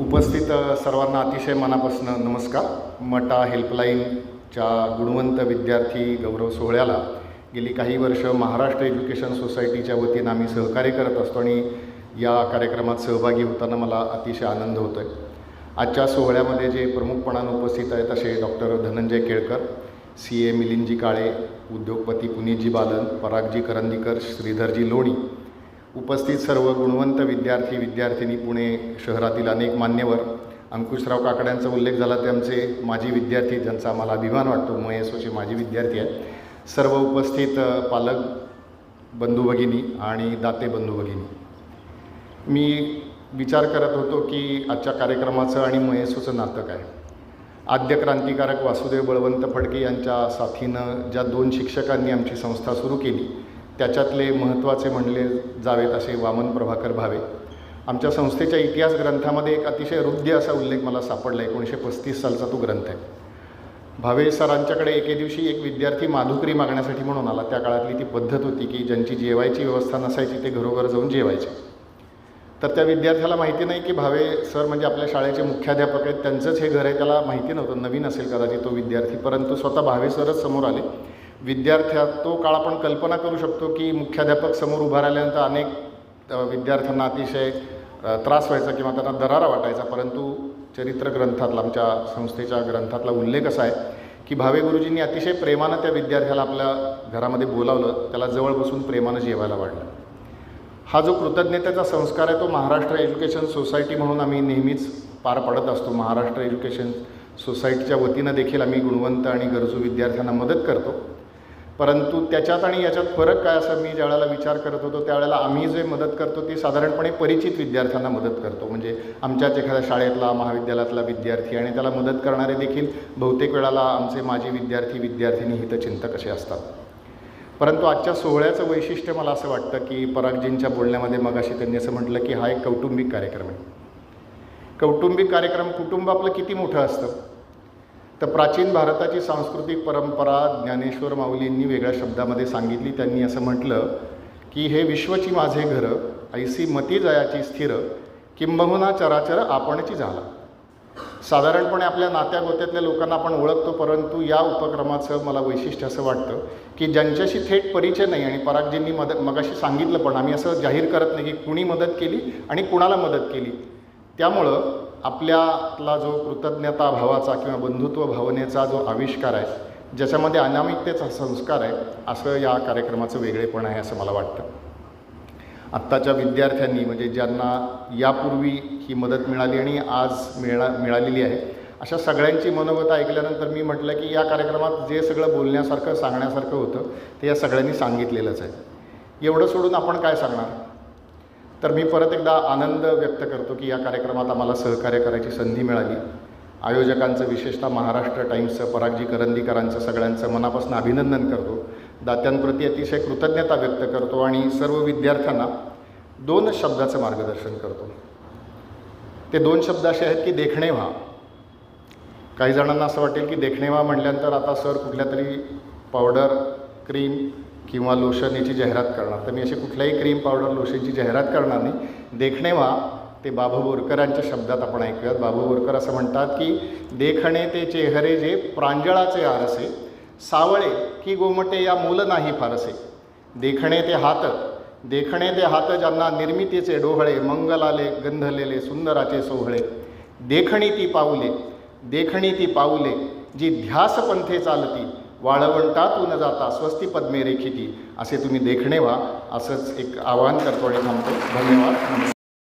उपस्थित सर्वांना अतिशय मनापासून नमस्कार. मटा हेल्पलाईनच्या गुणवंत विद्यार्थी गौरव सोहळ्याला गेली काही वर्ष महाराष्ट्र एज्युकेशन सोसायटीच्या वतीनं आम्ही सहकार्य करत असतो आणि या कार्यक्रमात सहभागी होताना मला अतिशय आनंद होतो आहे आजच्या सोहळ्यामध्ये जे प्रमुखपणानं उपस्थित आहेत असे doctor Dhananjay Kelkar C A मिलिंदजी Kale उद्योगपती पुनीतजी बालन परागजी करंदीकर श्रीधरजी लोणी उपस्थित सर्व गुणवंत विद्यार्थी विद्यार्थिनी पुणे शहरातील अनेक मान्यवर अंकुशराव काकड्यांचा उल्लेख झाला ते आमचे माजी विद्यार्थी ज्यांचा आम्हाला अभिमान वाटतो मयसोचे माजी विद्यार्थी आहेत. सर्व उपस्थित पालक बंधू भगिनी आणि दाते बंधू भगिनी. मी विचार करत होतो की आजच्या कार्यक्रमाचं आणि मयसूचं नातं काय आद्य क्रांतिकारक वासुदेव बळवंत फडके यांच्या साथीनं ज्या दोन शिक्षकांनी आमची संस्था सुरू केली त्याच्यातले महत्त्वाचे म्हणले जावेत असे वामन प्रभाकर भावे. आमच्या संस्थेच्या इतिहास ग्रंथामध्ये एक अतिशय हृदय असा उल्लेख मला सापडला एकोणीसशे पस्तीस सालचा तो ग्रंथ आहे. भावे सरांच्याकडे एके दिवशी एक विद्यार्थी माधुकरी मागण्यासाठी म्हणून आला. त्या काळातली ती पद्धत होती की ज्यांची जेवायची व्यवस्था नसायची ते घरोघर जाऊन जेवायचे. तर त्या विद्यार्थ्याला माहिती नाही की भावे सर म्हणजे आपल्या शाळेचे मुख्याध्यापक आहेत त्यांचंच हे घर आहे त्याला माहिती नव्हतं नवीन असेल कदाचित तो विद्यार्थी परंतु स्वतः भावे सरच समोर आले. विद्यार्थ्या तो काळ आपण कल्पना करू शकतो की मुख्याध्यापक समोर उभा राहिल्यानंतर अनेक विद्यार्थ्यांना अतिशय त्रास व्हायचा किंवा त्यांना दरारा वाटायचा. परंतु चरित्र ग्रंथातला आमच्या संस्थेच्या ग्रंथातला उल्लेख असा आहे की भावे गुरुजींनी अतिशय प्रेमानं त्या विद्यार्थ्याला आपल्या घरामध्ये बोलावलं. त्याला जवळ बसून प्रेमानं जेवायला वाढलं. हा जो कृतज्ञतेचा संस्कार आहे तो महाराष्ट्र एज्युकेशन सोसायटी म्हणून आम्ही नेहमीच पार पाडत असतो. महाराष्ट्र एज्युकेशन सोसायटीच्या वतीनं देखील आम्ही गुणवंत आणि गरजू विद्यार्थ्यांना मदत करतो. परंतु त्याच्यात आणि याच्यात फरक काय असं मी ज्यावेळेला विचार करत होतो त्यावेळेला आम्ही जे मदत करतो ती साधारणपणे परिचित विद्यार्थ्यांना मदत करतो. म्हणजे आमच्याच एखाद्या शाळेतला महाविद्यालयातला विद्यार्थी आणि त्याला मदत करणारे देखील बहुतेक वेळाला आमचे माजी विद्यार्थी विद्यार्थिनी हितचिंतक असे असतात. परंतु आजच्या सोहळ्याचं वैशिष्ट्य मला असं वाटतं की परागजींच्या बोलण्यामध्ये मगाशी त्यांनी असं म्हटलं की हा एक कौटुंबिक कार्यक्रम आहे. कौटुंबिक कार्यक्रम कुटुंब आपलं किती मोठं असतं? तर प्राचीन भारताची सांस्कृतिक परंपरा ज्ञानेश्वर माऊलींनी वेगळ्या शब्दामध्ये सांगितली. त्यांनी असं म्हटलं की हे विश्वची माझे घर ऐसी मती जयाची स्थिर किंबहुना चराचर आपणची झाला. साधारणपणे आपल्या नात्या गोत्यातल्या लोकांना आपण ओळखतो परंतु या उपक्रमाचं मला वैशिष्ट्य असं वाटतं की ज्यांच्याशी थेट परिचय नाही आणि परागजींनी मदत मगाशी सांगितलं पण आम्ही असं जाहीर करत नाही की कुणी मदत केली आणि कुणाला मदत केली. त्यामुळं आपल्यातला जो कृतज्ञता भावाचा किंवा बंधुत्व भावनेचा जो आविष्कार आहे ज्याच्यामध्ये अनामिकतेचा संस्कार आहे असं या कार्यक्रमाचं वेगळेपण आहे असं मला वाटतं. आत्ताच्या विद्यार्थ्यांनी म्हणजे ज्यांना यापूर्वी ही मदत मिळाली आणि आज मिळा मिळालेली आहे अशा सगळ्यांची मनोगत ऐकल्यानंतर मी म्हटलं की या कार्यक्रमात जे सगळं बोलण्यासारखं सांगण्यासारखं होतं ते या सगळ्यांनी सांगितलेलंच आहे. एवढं सोडून आपण काय सांगणार? तर मी परत एकदा आनंद व्यक्त करतो की या कार्यक्रमात आम्हाला सहकार्य करायची संधी मिळाली. आयोजकांचं विशेषतः महाराष्ट्र टाईम्सचं परागजी करंदीकरांचं सगळ्यांचं मनापासून अभिनंदन करतो. दात्यांप्रती अतिशय कृतज्ञता व्यक्त करतो आणि सर्व विद्यार्थ्यांना दोन शब्दाचं मार्गदर्शन करतो. ते दोन शब्द असे आहेत की देखणे व्हा. काही जणांना असं वाटेल की देखणे व्हा म्हटल्यानंतर आता सर कुठल्या तरी पावडर क्रीम किंवा लोशन याची जाहिरात करणार. तर मी अशी कुठल्याही क्रीम पावडर लोशनची जाहिरात करणार नाही. देखणे व्हा ते बाबू बोरकरांच्या शब्दात आपण ऐकूयात. बाबू बोरकर असं म्हणतात की देखणे ते चेहरे जे प्रांजळाचे आरसे सावळे की गोमटे या मूल नाही फारसे. देखणे ते हात देखणे ते हात ज्यांना निर्मितीचे डोहळे मंगलाले गंधलेले सुंदराचे सोहळे. देखणी ती पाऊले देखणी ती पाऊले जी ध्यास पंथे चालती वाळवंटातून जाता स्वस्ती पद्मे रेखिती असे तुम्ही देखणे व्हा. असंच एक आवाहन करतो आणि थांबतो. धन्यवाद. नमस्कार.